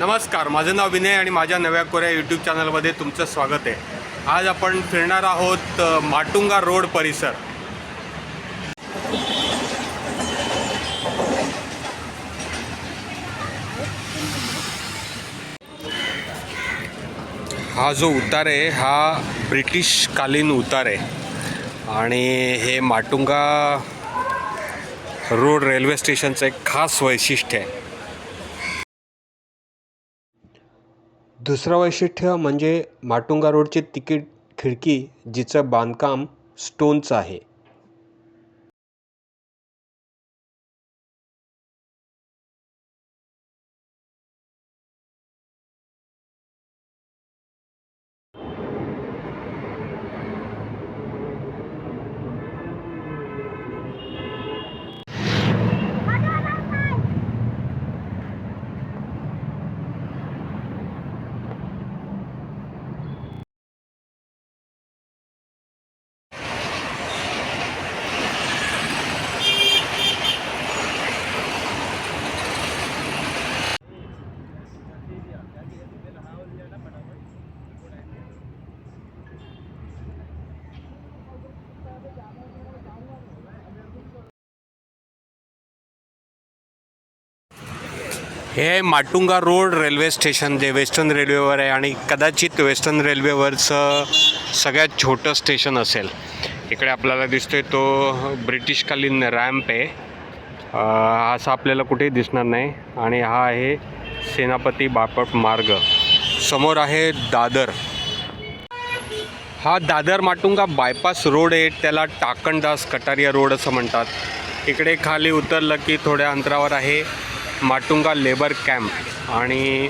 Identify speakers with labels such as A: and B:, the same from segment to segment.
A: नमस्कार माझं नाव विनय आणि माझ्या नव्या कोऱ्या यूट्यूब चॅनलमध्ये तुमचं स्वागत आहे. आज आपण फिरणार आहोत माटुंगा रोड परिसर. हा जो उतार आहे हा ब्रिटिशकालीन उतार आहे. आणि हे माटुंगा रोड रेल्वे स्टेशनचं एक खास वैशिष्ट्य आहे. दुसरं वैशिष्ट्य म्हणजे माटुंगा रोडची तिकीट खिडकी जिचं बांधकाम स्टोनचं आहे. हे आहे माटुंगा रोड रेल्वे स्टेशन जे वेस्टर्न रेल्वेवर आहे आणि कदाचित वेस्टर्न रेल्वेवरचं सगळ्यात छोटं स्टेशन असेल. इकडे आपल्याला दिसतोय तो ब्रिटिशकालीन रॅम्प आहे. असा असं आपल्याला कुठेही दिसणार नाही. आणि हा आहे सेनापती बापट मार्ग. समोर आहे दादर. हा दादर माटुंगा बायपास रोड आहे. त्याला टाकणदास कटारिया रोड असं म्हणतात. इकडे खाली उतरलं की थोड्या अंतरावर आहे. माटुंगा लेबर कॅम्प आणि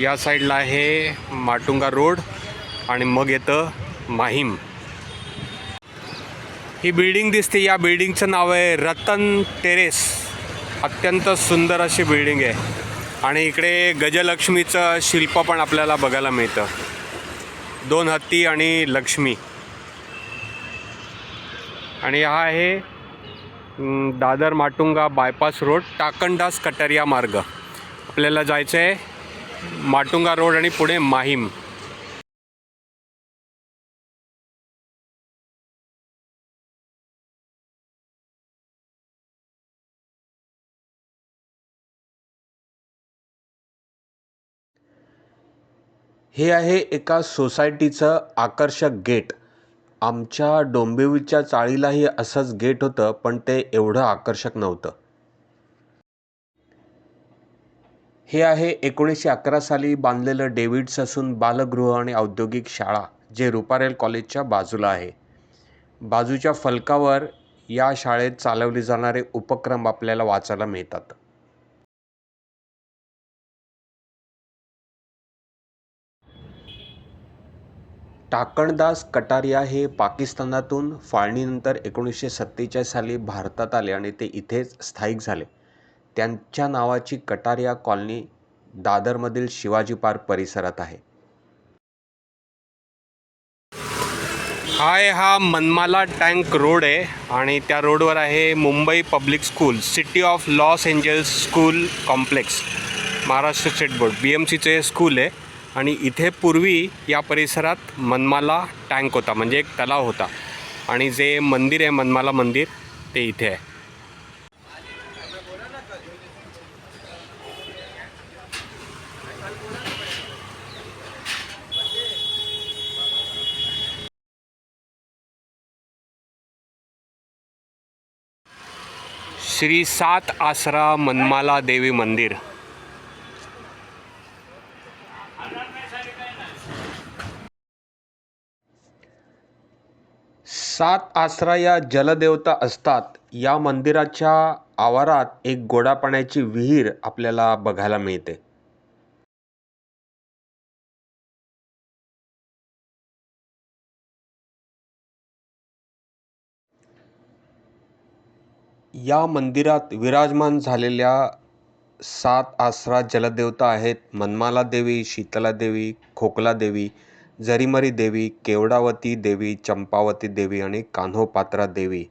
A: या साईडला आहे माटुंगा रोड आणि मग येतं माहीम. ही बिल्डिंग दिसते. या बिल्डिंगचं नाव आहे रतन टेरेस. अत्यंत सुंदर अशी बिल्डिंग आहे. आणि इकडे गजलक्ष्मीचं शिल्प पण आपल्याला बघायला मिळतं. दोन हत्ती आणि लक्ष्मी. आणि हा आहे दादर माटुंगा बायपास रोड टाकणदास कटारिया मार्ग. आपल्याला जायचं आहे माटुंगा रोड आणि पुढे माहीम. हे आहे एका सोसायटीचं आकर्षक गेट. आमच्या डोंबिवलीच्या चाळीलाही असंच गेट होतं पण ते एवढं आकर्षक नव्हतं. हे आहे एकोणीसशे अकरा साली बांधलेलं डेव्हिड्स असून बालगृह आणि औद्योगिक शाळा जे रुपारेल कॉलेजच्या बाजूला आहे. बाजूच्या फलकावर या शाळेत चालवले जाणारे उपक्रम आपल्याला वाचायला मिळतात. टाकणदास कटारिया हे पाकिस्तानातून फाळणीनंतर एकोणीसशे सत्तेचाळीस साली भारतात आले आणि ते इथेच स्थायिक झाले. त्यांच्या नावाची कटारिया कॉलनी दादरमधील शिवाजी पार्क परिसरात आहे. हाय हा मनमाला टँक रोड आहे आणि त्या रोडवर आहे Mumbai public school city of Los Angeles school complex Maharashtra state board B M सीचे हे स्कूल आहे. आणि इथे पूर्वी या परिसरात मनमाला टँक होता म्हणजे एक तलाव होता. आणि जे मंदिर आहे मनमाला मंदिर ते इथे आहे. श्री सात आसरा मनमाला देवी मंदिर. सात आसरा या जलदेवता असतात. या मंदिराच्या आवारात एक गोडा पाण्याची विहीर आपल्याला बघायला मिळते. या मंदिरात विराजमान झालेल्या सात आसरा जलदेवता आहेत. मनमाला देवी शीतला देवी खोकला देवी जरीमरी देवी केवडावती देवी चंपावती देवी आणि कान्होपात्रा देवी.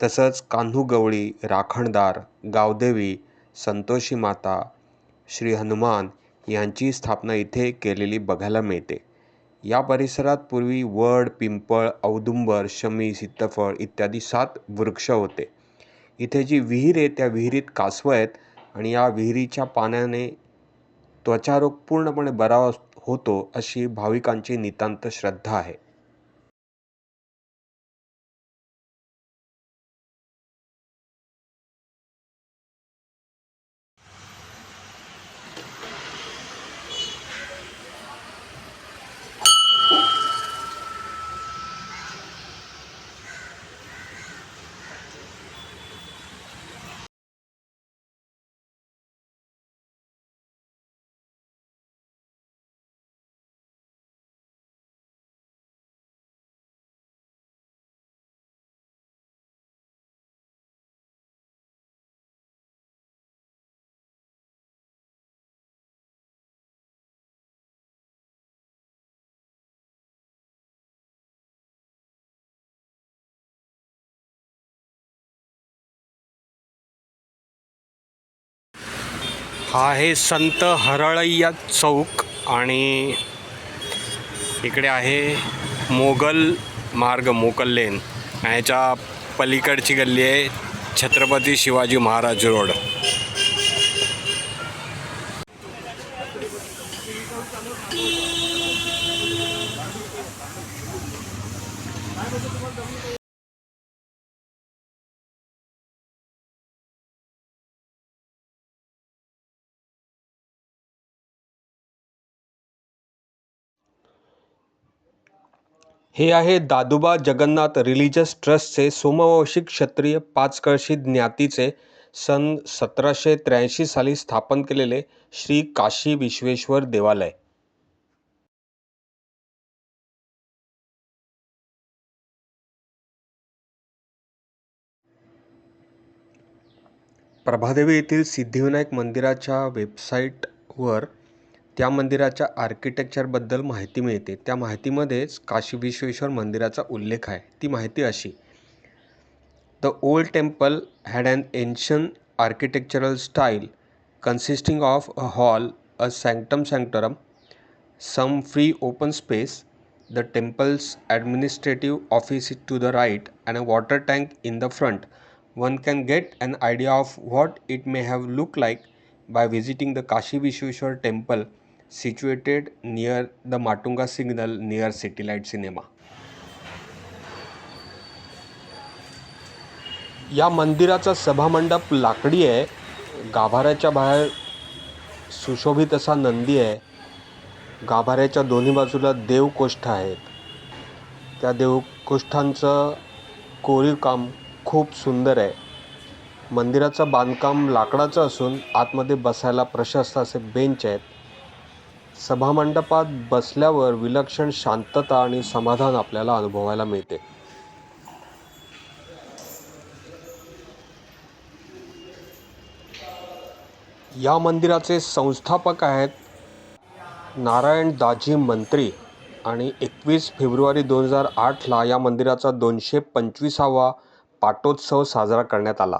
A: तसंच कान्हूगवळी राखणदार गावदेवी संतोषी माता श्री हनुमान यांची स्थापना इथे केलेली बघायला मिळते. या परिसरात पूर्वी वड पिंपळ औदुंबर शमी सीताफळ इत्यादी सात वृक्ष होते. इथे जी विहीर आहे त्या विहिरीत कासवं आहेत आणि या विहिरीच्या पाण्याने त्वचारोग पूर्णपणे बरा होतो अशी भाविकांची नितांत श्रद्धा आहे. हा आहे संत हरळय्या चौक आणि इकडे आहे मोगल मार्ग मोगल लेन. ह्याच्या पलीकडची गल्ली आहे छत्रपती शिवाजी महाराज रोड. हे आहे दादोबा जगन्नाथ रिलिजियस ट्रस्टचे सोमवंशी क्षत्रिय पाचकळशी ज्ञातीचे सन सतराशे त्र्याऐंशी साली स्थापन केलेले श्री काशी विश्वेश्वर देवालय. प्रभादेवी येथील सिद्धिविनायक मंदिराच्या वेबसाईटवर त्या मंदिराच्या आर्किटेक्चरबद्दल माहिती मिळते. त्या माहितीमध्येच काशी विश्वेश्वर मंदिराचा उल्लेख आहे. ती माहिती अशी. The old temple had an ancient architectural style consisting of a hall a sanctum sanctorum some free open space the temple's administrative office to the right and a water tank in the front one can get an idea of what it may have look like by visiting the Kashi Vishweshwar temple situated near the Matunga signal near City Light Cinema. या मंदिराचा सभामंडप लाकडी आहे. गाभाऱ्याच्या बाहेर सुशोभित असा नंदी आहे. गाभाऱ्याच्या दोन्ही बाजूला देवकोष्ठ आहेत. त्या देवकोष्ठांचं कोरीव काम खूप सुंदर आहे. मंदिराचं बांधकाम लाकडाचं असून आतमध्ये बसायला प्रशस्त असे बेंच आहेत. सभामंडपात बसल्यावर विलक्षण शांतता आणि समाधान आपल्याला अनुभवायला मिळते. या मंदिराचे संस्थापक आहेत नारायण दाजी मंत्री आणि एकवीस फेब्रुवारी दोन हजार आठला या मंदिराचा दोनशे पंचवीसावा पाटोत्सव साजरा करण्यात आला.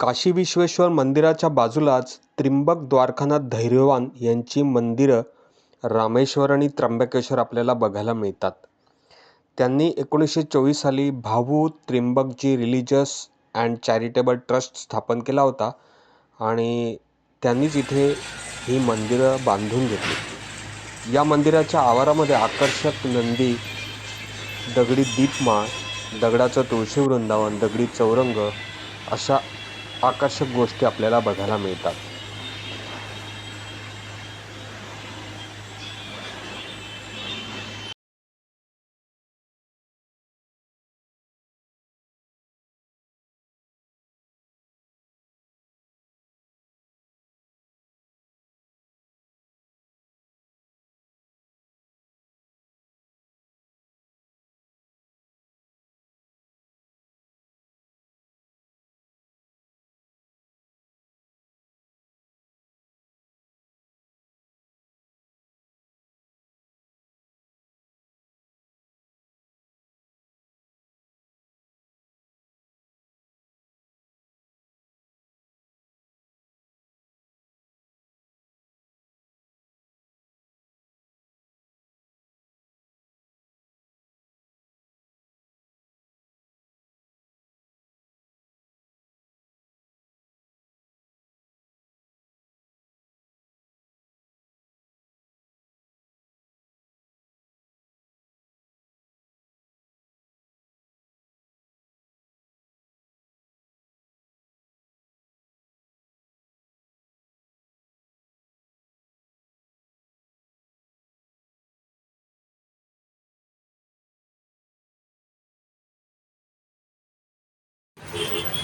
A: काशी विश्वेश्वर मंदिराच्या बाजूलाच त्रिंबक द्वारकानाथ धैर्यवान यांची मंदिरं रामेश्वर आणि त्र्यंबकेश्वर आपल्याला बघायला मिळतात. त्यांनी एकोणीसशे चोवीस साली Bhau Trimbakji religious and charitable trust स्थापन केला होता आणि त्यांनीच इथे ही मंदिरं बांधून घेतली. या मंदिराच्या आवारामध्ये आकर्षक नंदी दगडी दीपमाळ दगडाचं तुळशी वृंदावन दगडी चौरंग अशा आकर्षक गोष्टी आपल्याला बघायला मिळतात.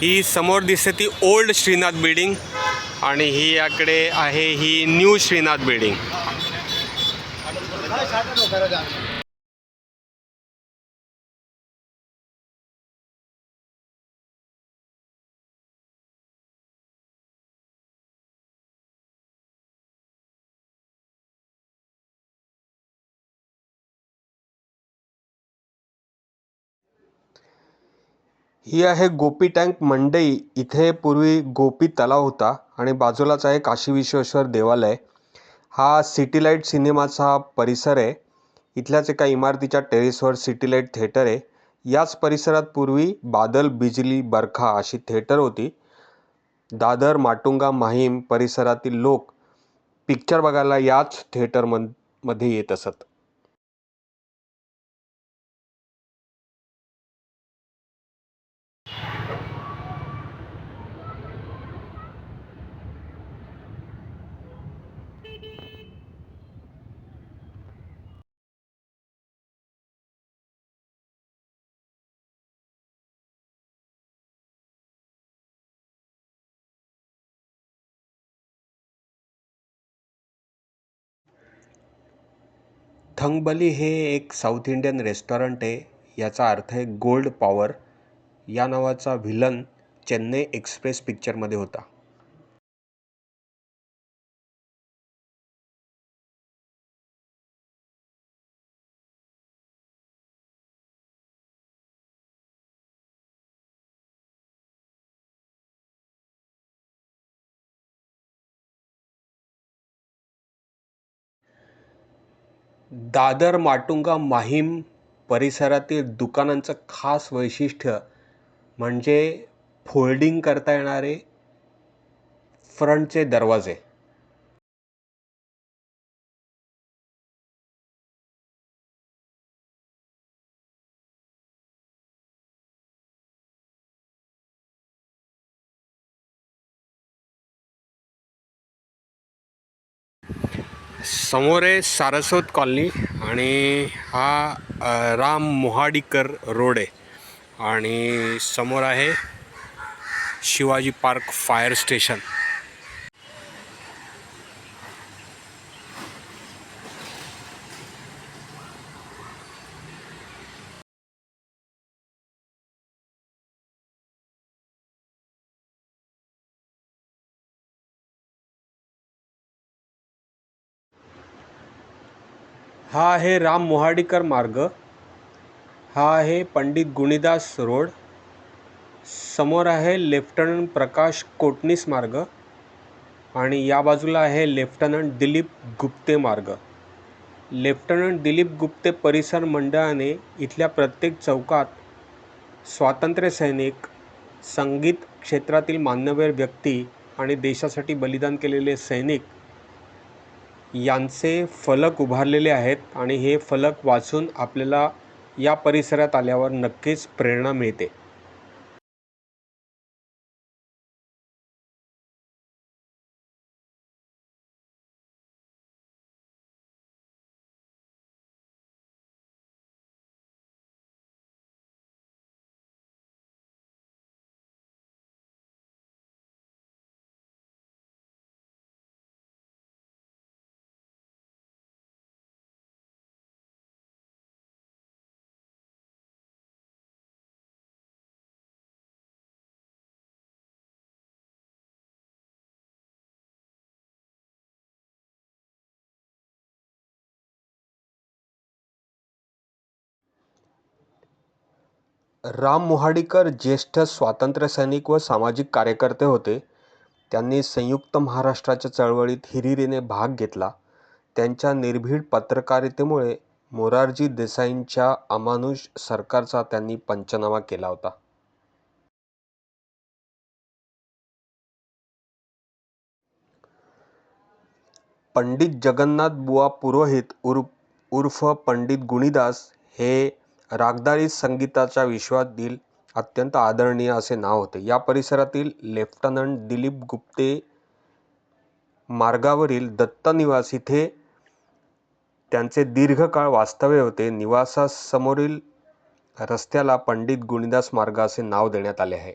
A: ही समोर दिसते ती ओल्ड श्रीनाथ बिल्डिंग आणि ही याकडे आहे ही न्यू श्रीनाथ बिल्डिंग. ही आहे गोपी टँक मंडई. इथे पूर्वी गोपी तलाव होता आणि बाजूलाच आहे काशी विश्वेश्वर देवालय. हा सिटी लाइट सिनेमाचा परिसर आहे. इथल्याच एका इमारतीच्या टेरेसवर सिटी लाइट थिएटर आहे. याच परिसरात पूर्वी बादल बिजली बरखा अशी थिएटर होती. दादर माटुंगा माहीम परिसरातील लोक पिक्चर बघायला याच थिएटरमध्ये येत असत. थंगबली हे एक साऊथ इंडियन रेस्टॉरंट आहे. याचा अर्थ आहे गोल्ड पॉवर. या नावाचा व्हिलन चेन्नई एक्सप्रेस पिक्चरमध्ये होता. दादर माटुंगा माहीम परिसरातील दुकानांचं खास वैशिष्ट्य म्हणजे फोल्डिंग करता येणारे फ्रंटचे दरवाजे. समोर आहे सारस्वत कॉलनी आणि हा राम मोहाडीकर रोड आहे. आणि समोर आहे शिवाजी पार्क फायर स्टेशन. हा आहे राम मोहाडीकर मार्ग. हा आहे पंडित गुणीदास रोड. समोर आहे लेफ्टनंट प्रकाश कोटणीस मार्ग आणि या बाजूला आहे लेफ्टनंट दिलीप गुप्ते मार्ग. लेफ्टनंट दिलीप गुप्ते परिसर मंडळाने इथल्या प्रत्येक चौकात स्वातंत्र्य सैनिक संगीत क्षेत्रातील मान्यवर व्यक्ती आणि देशासाठी बलिदान केलेले सैनिक यांचे फलक उभारलेले आहेत आणि हे फलक वाचून आपल्याला या परिसरात आल्यावर नक्कीच प्रेरणा मिळते. राम मोहाडीकर ज्येष्ठ स्वातंत्र्यसैनिक व सामाजिक कार्यकर्ते होते. त्यांनी संयुक्त महाराष्ट्राच्या चळवळीत हिरिरीने भाग घेतला. त्यांच्या निर्भीड पत्रकारितेमुळे मोरारजी देसाईंच्या अमानुष सरकारचा त्यांनी पंचनामा केला होता. पंडित जगन्नाथ बुवा पुरोहित उर्फ उर्फ पंडित गुणीदास हे रागदारी संगीताच्या विश्वातील अत्यंत आदरणीय असे नाव होते. या परिसरातील लेफ्टनंट दिलीप गुप्ते मार्गावरील दत्त निवास इथे त्यांचे दीर्घकाळ वास्तव्य होते. निवासासमोरील रस्त्याला पंडित गुणीदास मार्ग असे नाव देण्यात आले आहे.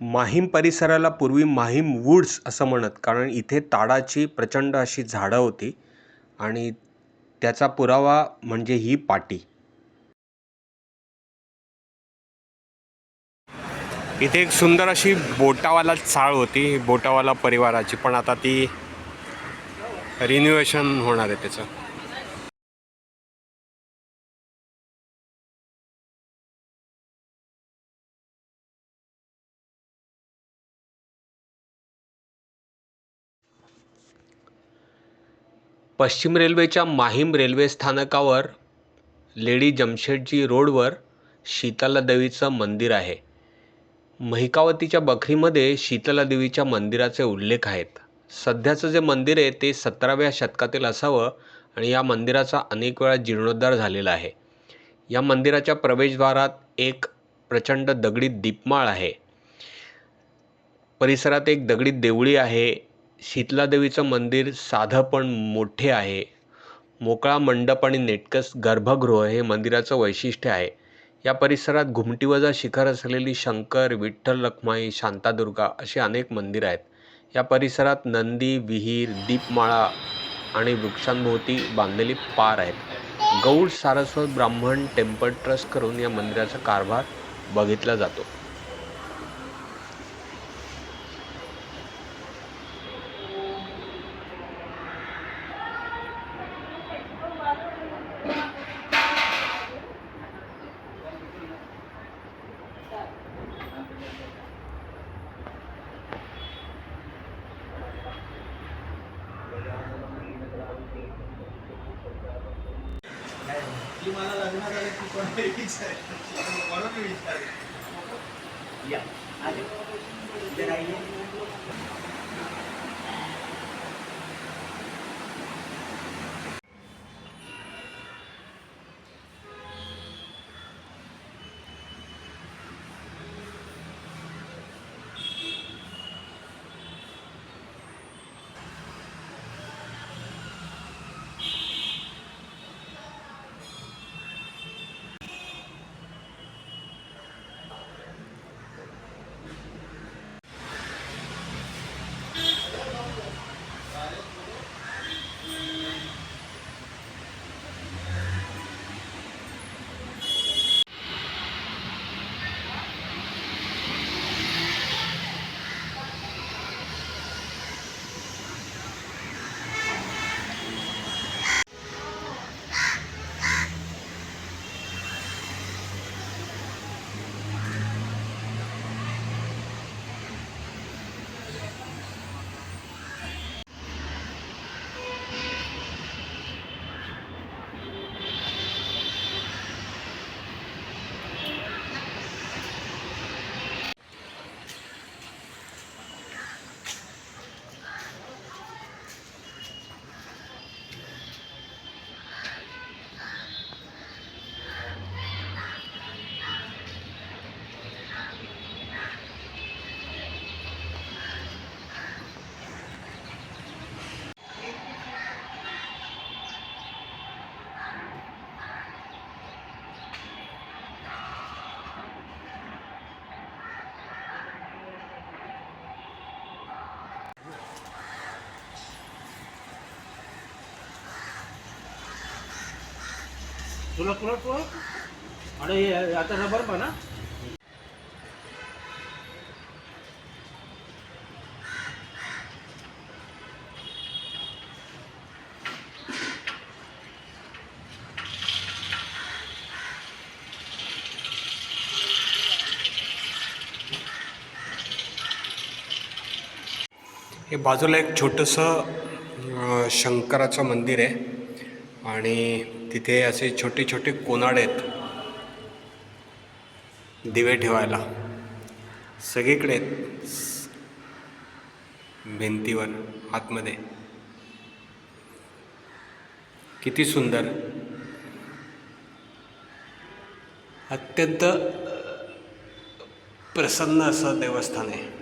A: माहीम परिसराला पूर्वी माहीम वूड्स असं म्हणत कारण इथे ताडाची प्रचंड अशी झाडं होती आणि त्याचा पुरावा म्हणजे ही पाटी. इथे एक सुंदर अशी बोटावाला चाळ होती. बोटावाला परिवाराची. पण आता ती रिन्युएशन होणार आहे त्याचं. पश्चिम रेल्वेच्या माहीम रेल्वे स्थानकावर लेडी जमशेटजी रोडवर शीतलादेवीचं मंदिर आहे. महिकावतीच्या बखरीमध्ये शीतलादेवीच्या मंदिराचे उल्लेख आहेत. सध्याचं जे मंदिर आहे ते सतराव्या शतकातील असावं आणि या मंदिराचा अनेक वेळा जीर्णोद्धार झालेला आहे. या मंदिराच्या प्रवेशद्वारात एक प्रचंड दगडी दीपमाळ आहे. परिसरात एक दगडी देवळी आहे. शीतलादेवीचं मंदिर साधं पण मोठे आहे. मोकळा मंडप आणि नेटकस गर्भगृह हे मंदिराचं वैशिष्ट्य आहे. या परिसरात घुमटीवजा शिखर असलेली शंकर विठ्ठल रखमाई शांतादुर्गा अशी अनेक मंदिरं आहेत. या परिसरात नंदी विहीर दीपमाळा आणि वृक्षांभोवती बांधलेली पार आहेत. गौड सारस्वत ब्राह्मण टेम्पल ट्रस्ट करून या मंदिराचा कारभार बघितला जातो.
B: तुला तुला तुला आणि आता रबर म्हणा.
A: हे बाजूला एक छोटंसं शंकराचं मंदिर आहे. आणि तिथे असे छोटे छोटे कोनाड आहेत. दिवे ठेवायला. सगळीकडे भिंतीवर आतमध्ये. किती सुंदर. अत्यंत प्रसन्न असं देवस्थान आहे.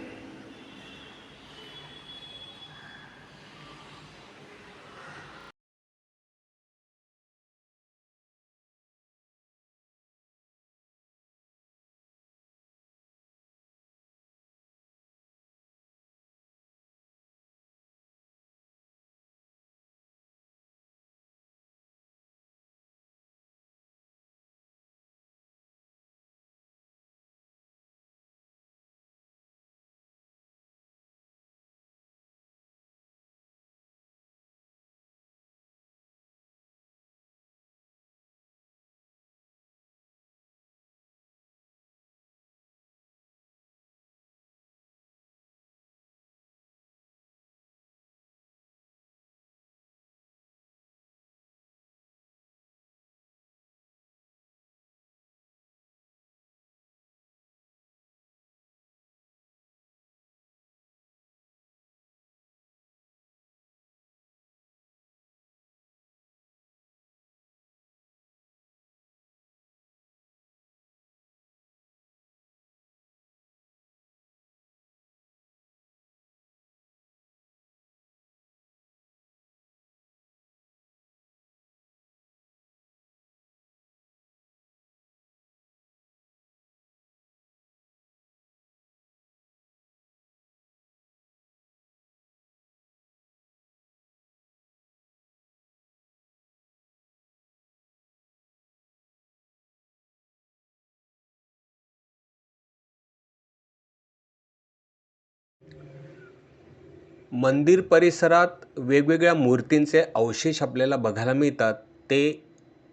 A: मंदिर परिसरात वेगवेगळ्या मूर्तींचे अवशेष आपल्याला बघायला मिळतात. ते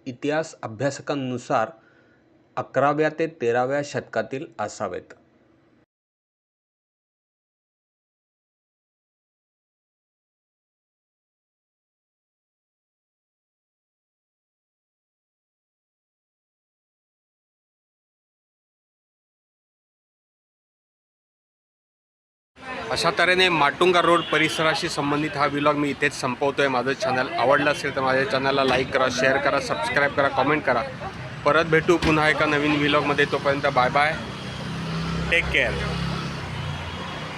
A: इतिहास अभ्यासकांनुसार अकराव्या ते तेराव्या शतकातील असावेत. अशा तऱ्हेने माटुंगा रोड परिसराशी संबंधित हा व्लॉग मी इथेच संपवतो आहे माझं चॅनल आवडलं असेल तर माझ्या चॅनलला लाईक करा शेअर करा सबस्क्राईब करा कमेंट करा. परत भेटू पुन्हा एका नवीन व्लॉगमध्ये तोपर्यंत बाय बाय टेक केअर